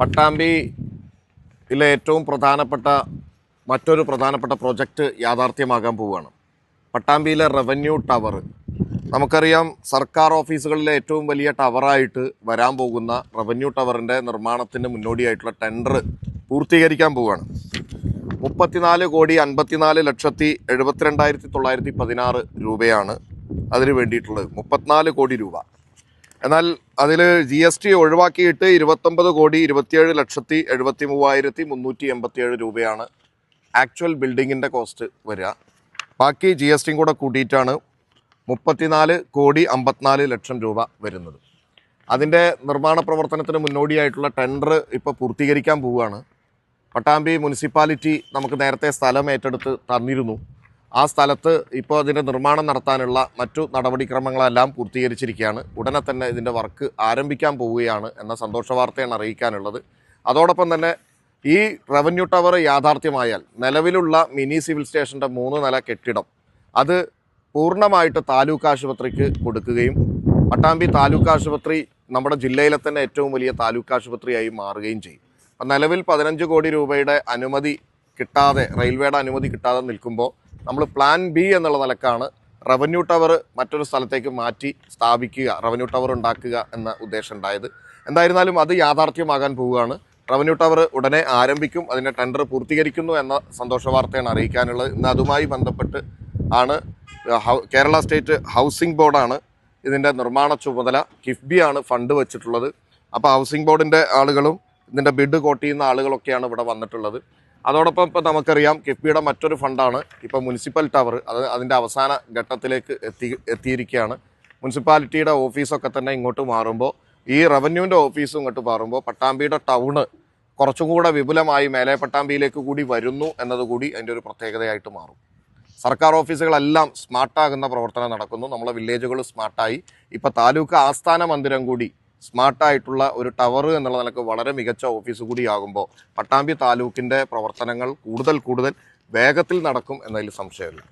പട്ടാമ്പിയിലെ ഏറ്റവും പ്രധാനപ്പെട്ട മറ്റൊരു പ്രധാനപ്പെട്ട പ്രൊജക്റ്റ് യാഥാർത്ഥ്യമാകാൻ പോവുകയാണ്. പട്ടാമ്പിയിലെ റവന്യൂ ടവർ. നമുക്കറിയാം സർക്കാർ ഓഫീസുകളിലെ ഏറ്റവും വലിയ ടവറായിട്ട് വരാൻ പോകുന്ന റവന്യൂ ടവറിന്റെ നിർമ്മാണത്തിന് മുന്നോടിയായിട്ടുള്ള ടെൻഡർ പൂർത്തീകരിക്കാൻ പോവുകയാണ്. മുപ്പത്തിനാല് കോടി അൻപത്തിനാല് ലക്ഷത്തി എഴുപത്തിരണ്ടായിരത്തി തൊള്ളായിരത്തി പതിനാറ് രൂപയാണ് അതിന് വേണ്ടിയിട്ടുള്ളത്. മുപ്പത്തിനാല് കോടി രൂപ. എന്നാൽ അതിൽ ജി എസ് ടി ഒഴിവാക്കിയിട്ട് ഇരുപത്തൊമ്പത് കോടി ഇരുപത്തിയേഴ് ലക്ഷത്തി എഴുപത്തി മൂവായിരത്തി മുന്നൂറ്റി എൺപത്തിയേഴ് രൂപയാണ് ആക്ച്വൽ ബിൽഡിങ്ങിന്റെ കോസ്റ്റ് വരിക. ബാക്കി ജി എസ് ടിയും കൂടെ കൂട്ടിയിട്ടാണ് മുപ്പത്തിനാല് കോടി അമ്പത്തിനാല് ലക്ഷം രൂപ വരുന്നത്. അതിന്റെ നിർമ്മാണ പ്രവർത്തനത്തിന് മുന്നോടിയായിട്ടുള്ള ടെൻഡർ ഇപ്പോൾ പൂർത്തീകരിക്കാൻ പോവുകയാണ്. പട്ടാമ്പി മുനിസിപ്പാലിറ്റി നമുക്ക് നേരത്തെ സ്ഥലം ഏറ്റെടുത്ത് തന്നിരുന്നു. ആ സ്ഥലത്ത് ഇപ്പോൾ അതിന്റെ നിർമ്മാണം നടത്താനുള്ള മറ്റു നടപടിക്രമങ്ങളെല്ലാം പൂർത്തീകരിച്ചിരിക്കുകയാണ്. ഉടനെ തന്നെ ഇതിന്റെ വർക്ക് ആരംഭിക്കാൻ പോവുകയാണ് എന്ന സന്തോഷ വാർത്തയാണ് അറിയിക്കാനുള്ളത്. അതോടൊപ്പം തന്നെ ഈ റവന്യൂ ടവർ യാഥാർത്ഥ്യമായാൽ നിലവിലുള്ള മിനി സിവിൽ സ്റ്റേഷന്റെ മൂന്ന് നില കെട്ടിടം അത് പൂർണമായിട്ട് താലൂക്ക് ആശുപത്രിക്ക് കൊടുക്കുകയും പട്ടാമ്പി താലൂക്ക് ആശുപത്രി നമ്മുടെ ജില്ലയിലെ തന്നെ ഏറ്റവും വലിയ താലൂക്ക് ആശുപത്രിയായി മാറുകയും ചെയ്യും. അപ്പം നിലവിൽ പതിനഞ്ച് കോടി രൂപയുടെ അനുമതി കിട്ടാതെ റെയിൽവേയുടെ അനുമതി കിട്ടാതെ നിൽക്കുമ്പോൾ നമ്മൾ പ്ലാൻ ബി എന്നുള്ള നിലക്കാണ് റവന്യൂ ടവർ മറ്റൊരു സ്ഥലത്തേക്ക് മാറ്റി സ്ഥാപിക്കുക റവന്യൂ ടവർ ഉണ്ടാക്കുക എന്ന ഉദ്ദേശം ഉണ്ടായത്. എന്തായിരുന്നാലും അത് യാഥാർത്ഥ്യമാകാൻ പോവുകയാണ്. റവന്യൂ ടവർ ഉടനെ ആരംഭിക്കും അതിന്റെ ടെൻഡർ പൂർത്തീകരിക്കുന്നു എന്ന സന്തോഷ വാർത്തയാണ് അറിയിക്കാനുള്ളത്. ഇന്ന് അതുമായി ബന്ധപ്പെട്ട് ആണ് കേരള സ്റ്റേറ്റ് ഹൗസിംഗ് ബോർഡാണ് ഇതിന്റെ നിർമ്മാണ ചുമതല. കിഫ്ബിയാണ് ഫണ്ട് വെച്ചിട്ടുള്ളത്. അപ്പോൾ ഹൗസിംഗ് ബോർഡിന്റെ ആളുകളും ഇതിന്റെ ബിഡ് കോട്ട് ചെയ്യുന്ന ആളുകളൊക്കെയാണ് ഇവിടെ വന്നിട്ടുള്ളത്. അതോടൊപ്പം ഇപ്പം നമുക്കറിയാം കിഫ്ബിയുടെ മറ്റൊരു ഫണ്ടാണ് ഇപ്പോൾ മുനിസിപ്പൽ ടവർ അത് അതിന്റെ അവസാന ഘട്ടത്തിലേക്ക് എത്തി എത്തിയിരിക്കുകയാണ്. മുനിസിപ്പാലിറ്റിയുടെ ഓഫീസൊക്കെ തന്നെ ഇങ്ങോട്ട് മാറുമ്പോൾ ഈ റവന്യൂവിന്റെ ഓഫീസും ഇങ്ങോട്ട് മാറുമ്പോൾ പട്ടാമ്പിയുടെ ടൗണ് കുറച്ചും കൂടെ വിപുലമായി മേലെ പട്ടാമ്പിയിലേക്ക് കൂടി വരുന്നു എന്നതുകൂടി അതിന്റെ ഒരു പ്രത്യേകതയായിട്ട് മാറും. സർക്കാർ ഓഫീസുകളെല്ലാം സ്മാർട്ടാകുന്ന പ്രവർത്തനം നടക്കുന്നു. നമ്മളെ വില്ലേജുകൾ സ്മാർട്ടായി. ഇപ്പോൾ താലൂക്ക് ആസ്ഥാന മന്ദിരം കൂടി സ്മാർട്ടായിട്ടുള്ള ഒരു ടവർ എന്നുള്ള നിലയ്ക്ക് വളരെ മികച്ച ഓഫീസ് കൂടിയാകുമ്പോൾ പട്ടാമ്പി താലൂക്കിന്റെ പ്രവർത്തനങ്ങൾ കൂടുതൽ കൂടുതൽ വേഗത്തിൽ നടക്കും എന്നതിൽ സംശയമില്ല.